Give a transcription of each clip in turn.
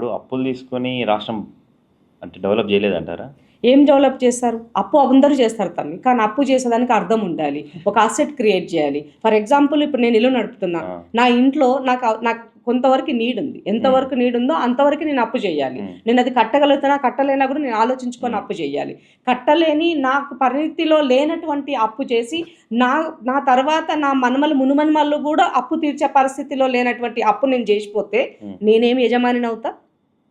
ఇప్పుడు అప్పులు తీసుకొని రాష్ట్రం అంటే డెవలప్ చేయలేదంటారా? ఏం డెవలప్ చేస్తారు? అప్పు అందరూ చేస్తారు తమ్మి కానీ అప్పు చేసేదానికి అర్థం ఉండాలి. ఒక అసెట్ క్రియేట్ చేయాలి. ఫర్ ఎగ్జాంపుల్ ఇప్పుడు నేను ఇల్లు నడుపుతున్నా. నా ఇంట్లో నాకు నాకు కొంతవరకు నీడ్ ఉంది. ఎంతవరకు నీడ్ ఉందో అంతవరకు నేను అప్పు చేయాలి. నేను అది కట్టగలుగుతానా కట్టలేనా కూడా నేను ఆలోచించుకొని. అప్పు చేయాలి. కట్టలేని నాకు పరిణితిలో లేనటువంటి అప్పు చేసి నా నా తర్వాత నా మనమలు మునుమనుమలు కూడా అప్పు తీర్చే పరిస్థితిలో లేనటువంటి అప్పు నేను చేసిపోతే మ్మ్. నేనేం యజమానిని అవుతా?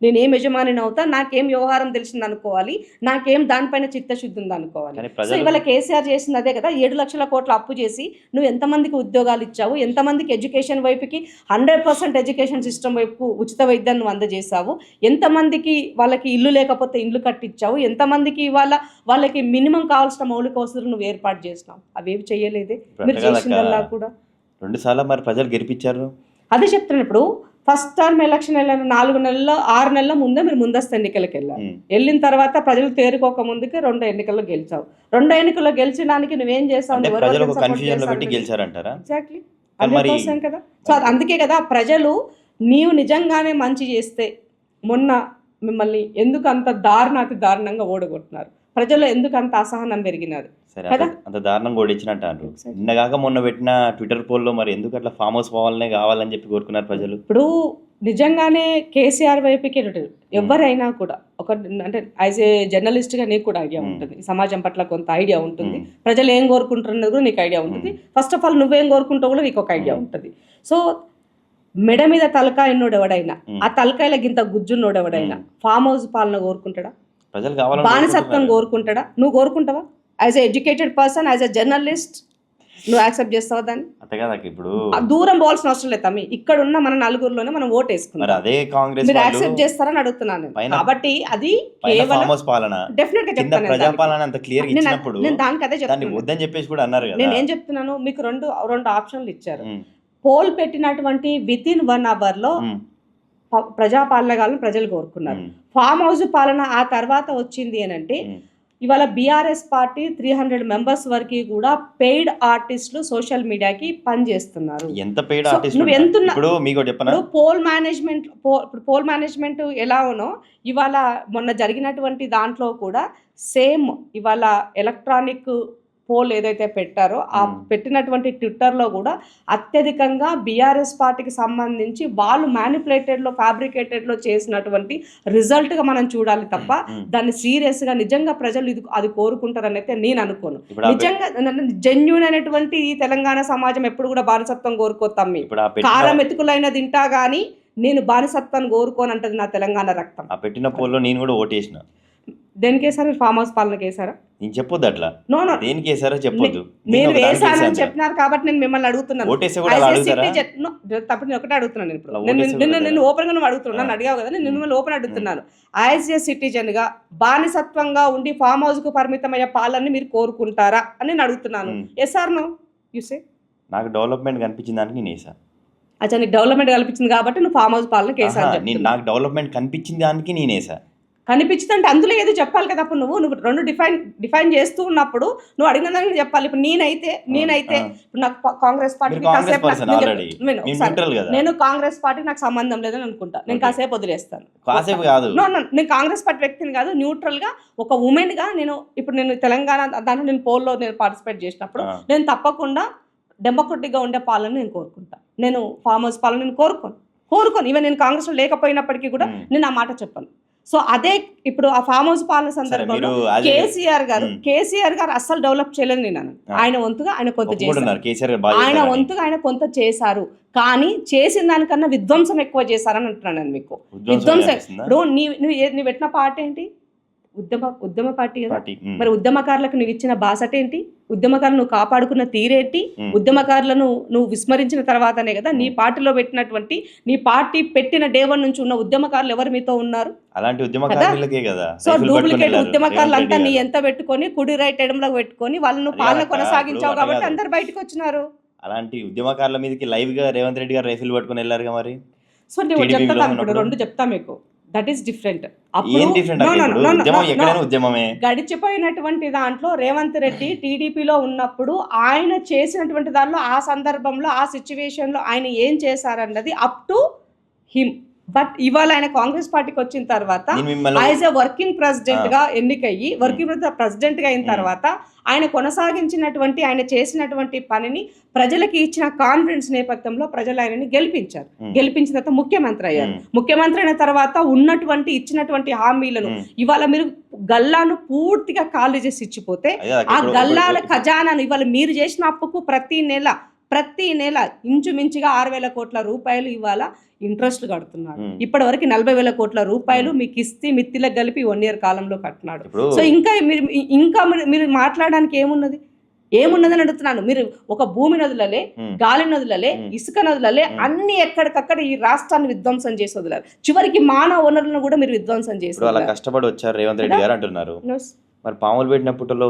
నేనేం యజమానిని అవుతా? నాకేం వ్యవహారం తెలిసింది అనుకోవాలి. నాకేం దానిపైన చిత్తశుద్ధి ఉంది అనుకోవాలి. సో ఇవాళ కేసీఆర్ చేసింది అదే కదా. ఏడు లక్షల కోట్ల అప్పు చేసి నువ్వు ఎంతమందికి ఉద్యోగాలు ఇచ్చావు? ఎంతమందికి ఎడ్యుకేషన్ వైపుకి? హండ్రెడ్ పర్సెంట్ ఎడ్యుకేషన్ సిస్టమ్ వైపు ఉచిత వైద్యాన్ని నువ్వు అందజేశావు. ఎంతమందికి వాళ్ళకి ఇల్లు లేకపోతే ఇల్లు కట్టించావు? ఎంతమందికి ఇవాళ వాళ్ళకి మినిమం కావాల్సిన మౌలిక వసతులు నువ్వు ఏర్పాటు చేసినావు? అవేవి చేయలేదే? మీరు చేసిందల్లా. కూడా. రెండు సార్లు మరి ప్రజలు గెలిపించారు. అదే చెప్తున్నాను. ఇప్పుడు ఫస్ట్ టర్మ్ ఎలక్షన్ వెళ్ళిన నాలుగు నెలల్లో ఆరు నెలల ముందే మీరు ముందస్తు ఎన్నికలకు వెళ్ళారు. వెళ్ళిన తర్వాత ప్రజలు తేరుకోక ముందుకి రెండు ఎన్నికల్లో గెలిచావు. రెండు ఎన్నికల్లో గెలిచడానికి నువ్వేం చేసావు? కదా. సో అది అందుకే కదా ప్రజలు నీవు నిజంగానే మంచి చేస్తే మొన్న మిమ్మల్ని ఎందుకు అంత దారుణాతి దారుణంగా ఓడగొట్టినారు? ప్రజలు ఎందుకు అంత అసహనం కదా? అంత- ఓడించినట్టు అంటారు Exactly. నిన్నగాక మొన్న పెట్టిన ట్విట్టర్ పోల్లో మరి ఎందుకు అట్లా ఫామ్ హౌస్ పోవాలనే కావాలని చెప్పి కోరుకున్నారు ప్రజలు ఇప్పుడు నిజంగానే కేసీఆర్ వైపుకి ఎటు- ఎవరైనా కూడా ఒక అంటే యాజ్ ఏ జర్నలిస్ట్గా నీకు కూడా ఐడియా Hmm. ఉంటుంది సమాజం పట్ల కొంత ఐడియా ఉంటుంది ఉమ్. ప్రజలు ఏం కోరుకుంటున్నది కూడా నీకు ఐడియా ఉంటుంది ఫస్ట్ ఆఫ్ ఆల్ నువ్వేం కోరుకుంటావు కూడా నీకు ఒక ఐడియా Hmm. ఉంటుంది సో మెడ మీద తలకాయ ఉన్నోడు ఎవడైనా Hmm. ఆ తలకాయల గింత గుజ్జున్నోడు ఎవడైనా ఫామ్ హౌస్ పాలన కోరుకుంటాడా ప్రజలు కావాలని బానిసత్వం. కోరుకుంటాడా? నువ్వు కోరుకుంటావా? As a educated person as a journalist నువ్వు యాక్సెప్ట్ చేస్తావా దాన్ని? అంతే కదా ఇప్పుడు. ఆ దూరం పోవాల్సిన అవసరం లేదు తమ్మి. ఇక్కడ ఉన్న మన నలుగురిలోనే మనం ఓట్ వేసుకున్నాం అదే కాంగ్రెస్ మీరు యాక్సెప్ట్ చేస్తారని అడుగుతున్నాను కాబట్టి అది కేవలం పాలన. డెఫినెట్గా చెప్తాను. ప్రజాపాలన అంత క్లియర్ ఇచ్చినప్పుడు నేను దానికి అదే చెప్తాను వద్దని చెప్పేసి కూడా అన్నారు కదా. నేను ఏం చెప్తున్నాను? మీకు రెండు రెండు ఆప్షన్లు ఇచ్చారు. పోల్ పెట్టినటువంటి విత్ ఇన్ వన్ అవర్లో ఉమ్, ప- ప్రజాపాలన కావాలని ప్రజలు కోరుకున్నారు. ఫామ్ హౌస్ పాలన ఆ తర్వాత వచ్చింది అని అంటే. ఇవాళ BRS party three hundred members వరకు కూడా పెయిడ్ ఆర్టిస్టులు సోషల్ మీడియాకి పనిచేస్తున్నారు ఎంత పెయిడ్ నువ్వు ఇప్పుడు పోల్ మేనేజ్మెంట్ పో ఇప్పుడు పోల్ మేనేజ్మెంట్ ఎలా ఉన్నో ఇవాళ మొన్న జరిగినటువంటి దాంట్లో కూడా సేమ్ ఇవాళ ఎలక్ట్రానిక్ పోల్ ఏదైతే పెట్టారో ఆ. పెట్టినటువంటి ట్విట్టర్లో కూడా అత్యధికంగా బీఆర్ఎస్ పార్టీకి సంబంధించి వాళ్ళు మ్యానిపులేటెడ్లో ఫ్యాబ్రికేటెడ్లో చేసినటువంటి రిజల్ట్గా మనం చూడాలి తప్ప. దాన్ని సీరియస్గా నిజంగా ప్రజలు ఇది అది కోరుకుంటారని అయితే నేను అనుకోను. నిజంగా జెన్యున్ అయినటువంటి ఈ తెలంగాణ సమాజం ఎప్పుడు కూడా బానిసత్వం కోరుకోతాం పెట్టిన ఎత్తుకులైన తింటా గానీ నేను బానిసత్వాన్ని కోరుకోని అంటది నా తెలంగాణ రక్తం. ఆ పెట్టిన పోల్లో నేను కూడా ఓటేసిన. దేనికేసారు? మీరు ఫామ్ హౌస్ పాలనకి వేసారా నేను చెప్పొద్దు అట్లా. No no. దేనికి వేసారో చెప్పొద్దు నేను మీరు దానికి వేసాను. చెప్పినారు కాబట్టి నేను మిమ్మల్ని అడుగుతున్నాను. ఓటేస్తే కూడా As అలా a అడుగుతారా? citizen- no, తప్ప నేను ఒకటే అడుగుతున్నాను ఇప్పుడు. నిన్ను నేను ఓపెన్గా నువ్వు అడుగుతున్నాను. అడిగావు కదా నేను. మిమ్మల్ని ఓపెన్ అడుగుతున్నాను. యాజ్ ఏ సిటిజన్గా బానిసత్వంగా ఉండి ఫామ్ హౌస్కు పరిమితమయ్యే పాలనని మీరు కోరుకుంటారా అని నేను అడుగుతున్నాను. Yes or no you say నాకు డెవలప్మెంట్ కనిపించిన దానికి నేను వేసా. అచ్చా నీకు డెవలప్మెంట్ కల్పించింది కాబట్టి నువ్వు ఫామ్ హౌస్ పాలన కేసు ఆహా, అని నేను చెప్తున్నావు. నాకు డెవలప్మెంట్ కనిపించిన దానికి నేను వేసా. కనిపించింది అంటే అందులో ఏదో చెప్పాలి కదా అప్పుడు నువ్వు నువ్వు రెండు డిఫైన్ డిఫైన్ చేస్తూ ఉన్నప్పుడు నువ్వు అడిగిన దానికి చెప్పాలి. ఇప్పుడు నేనైతే నేనైతే ఇప్పుడు నాకు కాంగ్రెస్ పార్టీ కాసేపు నేను కాంగ్రెస్ పార్టీ నాకు సంబంధం లేదని అనుకుంటా. నేను. కాసేపు వదిలేస్తాను. కాసేపు కాదు. నేను కాంగ్రెస్ పార్టీ వ్యక్తిని కాదు న్యూట్రల్గా ఒక ఉమెన్గా నేను ఇప్పుడు నేను తెలంగాణ దాంట్లో నేను పోల్లో నేను పార్టిసిపేట్ చేసినప్పుడు. నేను తప్పకుండా డెమోక్రటిక్గా ఉండే పాలన నేను కోరుకుంటా. నేను ఫామ్ హౌస్ పాలన నేను కోరుకోను. కోరుకోను. ఈవెన్ నేను కాంగ్రెస్లో లేకపోయినప్పటికీ కూడా. నేను ఆ మాట చెప్పను. సో అదే ఇప్పుడు ఆ ఫామ్ హౌస్ పాలన సందర్భంలో కేసీఆర్ గారు. కేసీఆర్ గారు అస్సలు డెవలప్ చేయలేదు నేను. ఆయన వంతుగా ఆయన కొంత చేశారు ఆయన. వంతుగా ఆయన కొంత చేశారు కానీ చేసిన దానికన్నా విధ్వంసం ఎక్కువ చేశారని అంటున్నాను నేను మీకు విధ్వంసం? ఇప్పుడు నీ నువ్వు పెట్టిన పాట ఏంటి ఉద్యమ ఉద్యమ పార్టీ కదా? మరి ఉద్యమకారులకు నువ్వు ఇచ్చిన బాసట ఏంటి ఉద్యమకారులు నువ్వు కాపాడుకున్న తీరేంటి. ఉద్యమకారులను నువ్వు విస్మరించిన తర్వాతనే కదా? నీ పార్టీలో పెట్టినటువంటి నీ పార్టీ పెట్టిన డే వన్ నుంచి ఉన్న ఉద్యమకారులు ఎవరు మీతో ఉన్నారు? అలాంటి ఉద్యమకారులకే కదా? So duplicate. ఉద్యమకారులు అంతా నీ ఎంత పెట్టుకొని కుడి రైట్ ఎడంలో పెట్టుకొని వాళ్ళను పాలన కొనసాగించావు కాబట్టి అందరు బయటకు వచ్చినారు. అలాంటి ఉద్యమకారుల మీదకి లైవ్గా రేవంత్ రెడ్డి గారు రైఫిల్ పట్టుకొని వెళ్ళారుగా మరి? సో నేను చెప్తాను ఇప్పుడు? రెండు చెప్తా మీకు. దట్ ఈస్ డిఫరెంట్ గడిచిపోయినటువంటి దాంట్లో రేవంత్ రెడ్డి టీడీపీలో ఉన్నప్పుడు ఆయన చేసినటువంటి దానిలో ఆ సందర్భంలో ఆ సిచ్యువేషన్లో ఆయన ఏం చేశారన్నది అప్ టు హిమ్ బట్ ఇవాళ ఆయన కాంగ్రెస్ పార్టీకి వచ్చిన తర్వాత యాజ్ ఎ వర్కింగ్ ప్రెసిడెంట్గా ఎన్నికయ్యి వర్కింగ్ ప్రెసిడెంట్గా అయిన. తర్వాత ఆయన కొనసాగించినటువంటి ఆయన చేసినటువంటి పనిని ప్రజలకి ఇచ్చిన కాన్ఫిడెన్స్ నేపథ్యంలో ప్రజలు ఆయనని గెలిపించారు. గెలిపించిన తర్వాత ముఖ్యమంత్రి అయ్యారు. ముఖ్యమంత్రి అయిన తర్వాత ఉన్నటువంటి ఇచ్చినటువంటి హామీలను. ఇవాళ మీరు గల్లాను పూర్తిగా ఖాళీ చేసి ఇచ్చిపోతే ఆ గల్లాల ఖజానాను ఇవాళ మీరు చేసిన అప్పుకు ప్రతి నెల ప్రతి నెల ఇంచుమించుగా ఆరు వేల కోట్ల రూపాయలు ఇవాళ ఇంట్రెస్ట్ కడుతున్నాడు. ఇప్పటి వరకు నలభై వేల కోట్ల రూపాయలు మీకు ఇస్తే మిత్తిలకు కలిపి వన్ ఇయర్ కాలంలో కట్టినాడు సో ఇంకా మీరు ఇంకా మీరు- మాట్లాడడానికి ఏమున్నది ఏమున్నదని అడుగుతున్నాను మీరు ఒక భూమి నదులలే గాలి నదులలే. ఇసుక నదులలే. అన్ని ఎక్కడికక్కడ ఈ రాష్ట్రాన్ని విధ్వంసం చేసి వదిలారు చివరికి మానవ వనరులను కూడా మీరు విధ్వంసం చేసి అలా. కష్టపడి వచ్చారు రేవంత్ రెడ్డి గారు అంటున్నారు. మరి పాములు పెట్టిన పుట్టలో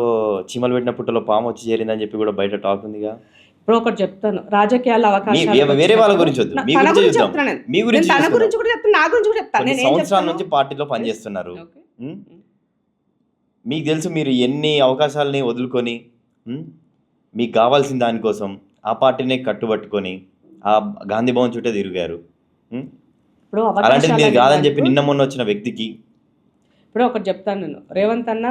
చీమలు పెట్టిన పుట్టలో పాము వచ్చి చేరిందని చెప్పి కూడా బయట టాక్ ఉందిగా ఇప్పుడు ఒకటి చెప్తాను రాజకీయాల అవకాశాలు వేరే వాళ్ళ గురించి వద్దు. నా- మీ తన గురించి గురించి చూద్దాం. చెప్తున్నా నేను. మీ నేను గురించి తన చూస్తున్నాం. గురించి కూడా చెప్తాను నా గురించి కూడా చెప్తాను కొన్ని నేను ఏం సంవత్సరాల చెప్తాను? నుంచి పార్టీలో పనిచేస్తున్నారు? మీకు తెలుసు మీరు ఎన్ని అవకాశాలని వదులుకొని మీకు కావాల్సిన దానికోసం ఆ పార్టీనే కట్టుబట్టుకొని ఆ గాంధీ భవన్ చుట్టే తిరిగారు అలాంటిది మీరు కాదని చెప్పి నిన్న మొన్న వచ్చిన వ్యక్తికి ఇప్పుడు ఒకటి చెప్తాను నేను రేవంత్ అన్న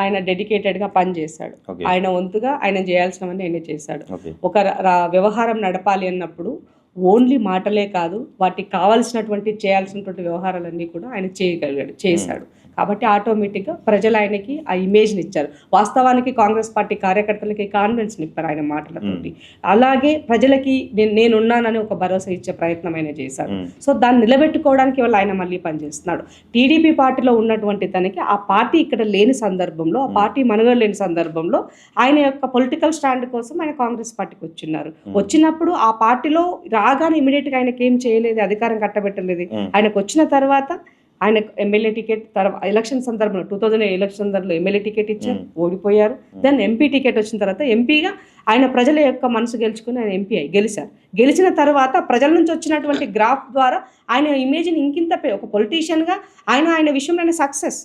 ఆయన డెడికేటెడ్గా పని చేశాడు. ఓకే. ఆయన వంతుగా ఆయన చేయాల్సినవన్నీ ఆయన చేశాడు. ఒక వ్యవహారం నడపాలి అన్నప్పుడు ఓన్లీ మాటలే కాదు వాటికి కావాల్సినటువంటి చేయాల్సినటువంటి వ్యవహారాలన్నీ కూడా ఆయన చేయగలిగాడు చేశాడు. కాబట్టి ఆటోమేటిక్గా ప్రజలు ఆయనకి ఆ ఇమేజ్ని ఇచ్చారు. వాస్తవానికి కాంగ్రెస్ పార్టీ కార్యకర్తలకి కాన్ఫిడెన్స్ని ఇప్పారు ఆయన మాటలతోటి. అలాగే ప్రజలకి నేను నేనున్నానని ఒక భరోసా ఇచ్చే ప్రయత్నం ఆయన ఉమ్, సో దాన్ని నిలబెట్టుకోవడానికి వాళ్ళు ఆయన మళ్ళీ పనిచేస్తున్నాడు. టీడీపీ పార్టీలో ఉన్నటువంటి తనకి ఆ పార్టీ ఇక్కడ లేని సందర్భంలో ఆ పార్టీ మనుగడ లేని సందర్భంలో ఆయన యొక్క పొలిటికల్ స్టాండ్ కోసం ఆయన కాంగ్రెస్ పార్టీకి వచ్చిన్నారు. వచ్చినప్పుడు ఆ పార్టీలో రాగానే ఇమీడియట్గా ఆయనకి ఏం చేయలేదు అధికారం కట్టబెట్టలేదు. ఆయనకు వచ్చిన తర్వాత ఆయన ఎమ్మెల్యే టికెట్ తర్వాత ఎలక్షన్ సందర్భంలో టూ థౌజండ్ ఎలక్షన్ సందర్భంలో ఎమ్మెల్యే టికెట్ ఇచ్చారు ఓడిపోయారు. దెన్ ఎంపీ టికెట్ వచ్చిన తర్వాత ఎంపీగా ఆయన ప్రజల యొక్క మనసు గెలుచుకుని ఆయన ఎంపీ అయి గెలిచారు. గెలిచిన తర్వాత ప్రజల నుంచి వచ్చినటువంటి గ్రాఫ్ ద్వారా ఆయన ఇమేజ్ని ఇంకింత ఒక పొలిటీషియన్గా ఆయన ఆయన విషయంలో సక్సెస్